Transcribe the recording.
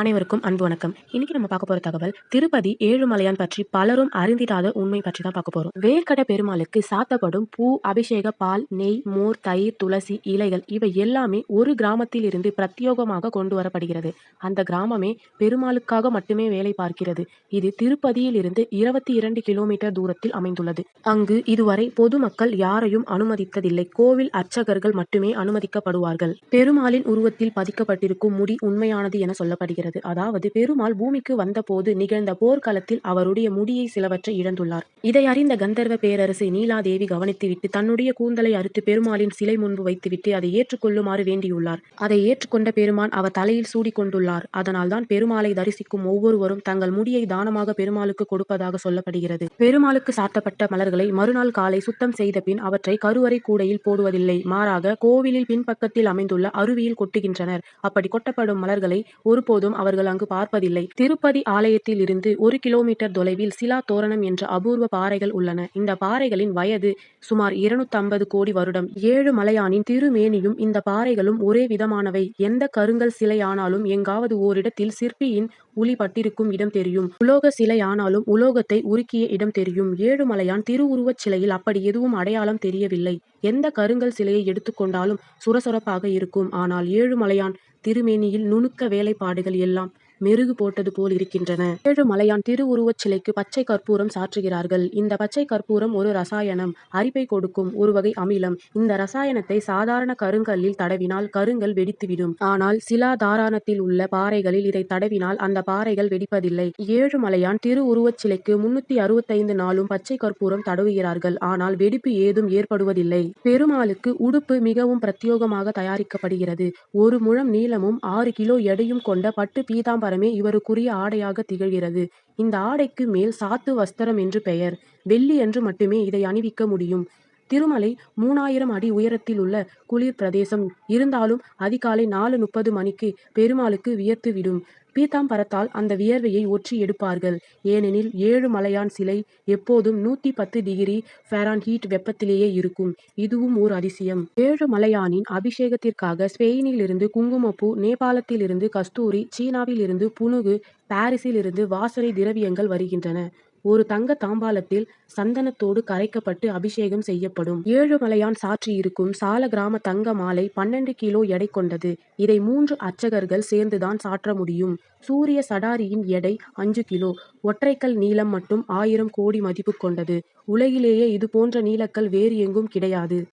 அனைவருக்கும் அன்பு வணக்கம். இன்னைக்கு நம்ம பார்க்க போற தகவல் திருப்பதி ஏழுமலையான் பற்றி பலரும் அறிந்திடாத உண்மை பற்றி தான் பார்க்க போறோம். வேர்க்கடை பெருமாளுக்கு சாத்தப்படும் பூ அபிஷேக பால் நெய் மோர் தயிர் துளசி இலைகள் இவை எல்லாமே ஒரு கிராமத்தில் இருந்து பிரத்யோகமாக கொண்டு வரப்படுகிறது. அந்த கிராமமே பெருமாளுக்காக மட்டுமே வேலை பார்க்கிறது. இது திருப்பதியில் இருந்து இருபத்தி இரண்டு கிலோமீட்டர் தூரத்தில் அமைந்துள்ளது. அங்கு இதுவரை பொதுமக்கள் யாரையும் அனுமதித்ததில்லை. கோவில் அர்ச்சகர்கள் மட்டுமே அனுமதிக்கப்படுவார்கள். பெருமாளின் உருவத்தில் பதிக்கப்பட்டிருக்கும் முடி உண்மையானது என சொல்லப்படுகிறது. அதாவது பெருமாள் பூமிக்கு வந்தபோது நிகழ்ந்த போர்க்களத்தில் அவருடைய முடியை சிலவற்றை இழந்துள்ளார். இதை அறிந்த கந்தர்வ பேரரசு நீலாதேவி கவனித்துவிட்டு தன்னுடைய கூந்தலை அறுத்து பெருமாளின் சிலை முன்பு வைத்துவிட்டு அதை ஏற்றுக்கொள்ளுமாறு வேண்டியுள்ளார். அதை ஏற்றுக்கொண்ட பெருமான் அவர் தலையில் சூடிக்கொண்டுள்ளார். அதனால்தான் பெருமாளை தரிசிக்கும் ஒவ்வொருவரும் தங்கள் முடியை தானமாக பெருமாளுக்கு கொடுப்பதாக சொல்லப்படுகிறது. பெருமாளுக்கு சாத்தப்பட்ட மலர்களை மறுநாள் காலை சுத்தம் செய்த பின் அவற்றை கருவறை கூடையில் போடுவதில்லை. மாறாக கோவிலில் பின்பக்கத்தில் அமைந்துள்ள அருவியில் கொட்டுகின்றனர். அப்படி கொட்டப்படும் மலர்களை ஒருபோதும் அவர்கள் அங்கு பார்ப்பதில்லை. திருப்பதி ஆலயத்தில் இருந்து ஒரு கிலோமீட்டர் தொலைவில் சிலா தோரணம் என்ற அபூர்வ பாறைகள் உள்ளன. இந்த பாறைகளின் வயது சுமார் இருநூத்தம்பது கோடி வருடம். ஏழு மலையானின் திருமேனியும் இந்த பாறைகளும் ஒரே விதமானவை. எந்த கருங்கல் சிலையானாலும் எங்காவது ஓரிடத்தில் சிற்பியின் உளி பட்டிருக்கும் இடம் தெரியும். உலோக சிலை ஆனாலும் உலோகத்தை உருக்கிய இடம் தெரியும். ஏழுமலையான் திருவுருவச் சிலையில் அப்படி எதுவும் அடையாளம் தெரியவில்லை. எந்த கருங்கல் சிலையை எடுத்துக்கொண்டாலும் சுரசுரப்பாக இருக்கும். ஆனால் ஏழுமலையான் திருமேனியில் நுணுக்க வேலைப்பாடுகள் எல்லாம் மெருகு போட்டது போல் இருக்கின்றன. ஏழு மலையான் திருவுருவச் சிலைக்கு பச்சை கற்பூரம் சாற்றுகிறார்கள். இந்த பச்சை கற்பூரம் ஒரு ரசாயனம். அரிப்பை கொடுக்கும் ஒரு வகை அமிலம். இந்த ரசாயனத்தை சாதாரண கருங்கல்லில் தடவினால் கருங்கல் வெடித்துவிடும். ஆனால் சிலா தாராணத்தில் உள்ள பாறைகளில் இதை தடவினால் அந்த பாறைகள் வெடிப்பதில்லை. ஏழு மலையான் திருவுருவச் சிலைக்கு முன்னூத்தி அறுபத்தைந்து நாளும் பச்சை கற்பூரம் தடவுகிறார்கள். ஆனால் வெடிப்பு ஏதும் ஏற்படுவதில்லை. பெருமாளுக்கு உடுப்பு மிகவும் பிரத்யோகமாக தயாரிக்கப்படுகிறது. ஒரு முழம் நீளமும் ஆறு கிலோ எடையும் கொண்ட பட்டு பீதாம்பரம் பரமே இவருக்குரிய ஆடையாக திகழ்கிறது. இந்த ஆடைக்கு மேல் சாத்து வஸ்திரம் என்று பெயர். வெள்ளி என்று மட்டுமே இதை அணிவிக்க முடியும். திருமலை மூணாயிரம் அடி உயரத்தில் உள்ள குளிர் பிரதேசம். இருந்தாலும் அதிகாலை நாலு முப்பது மணிக்கு பெருமாளுக்கு வியர்த்து விடும். பீத்தாம்பரத்தால் அந்த வியர்வையை ஒற்றி எடுப்பார்கள். ஏனெனில் ஏழு மலையான் சிலை எப்போதும் நூத்தி பத்து டிகிரி ஃபேரான்ஹீட் வெப்பத்திலேயே இருக்கும். இதுவும் ஓர் அதிசயம். ஏழு மலையானின் அபிஷேகத்திற்காக ஸ்பெயினில் இருந்து குங்குமப்பூ நேபாளத்தில் இருந்து கஸ்தூரி சீனாவில் இருந்து புனுகு பாரிஸிலிருந்து வாசனை திரவியங்கள் வருகின்றன. ஒரு தங்க தாம்பாலத்தில் சந்தனத்தோடு கரைக்கப்பட்டு அபிஷேகம் செய்யப்படும். ஏழுமலையான் சாற்றி இருக்கும் சால கிராம தங்க மாலை பன்னெண்டு கிலோ எடை கொண்டது. இதை மூன்று அர்ச்சகர்கள் சேர்ந்துதான் சாற்ற முடியும். சூரிய சடாரியின் எடை அஞ்சு கிலோ. ஒற்றைக்கல் நீளம் மட்டும் ஆயிரம் கோடி மதிப்பு கொண்டது. உலகிலேயே இது போன்ற நீலக்கல் வேறு எங்கும் கிடையாது.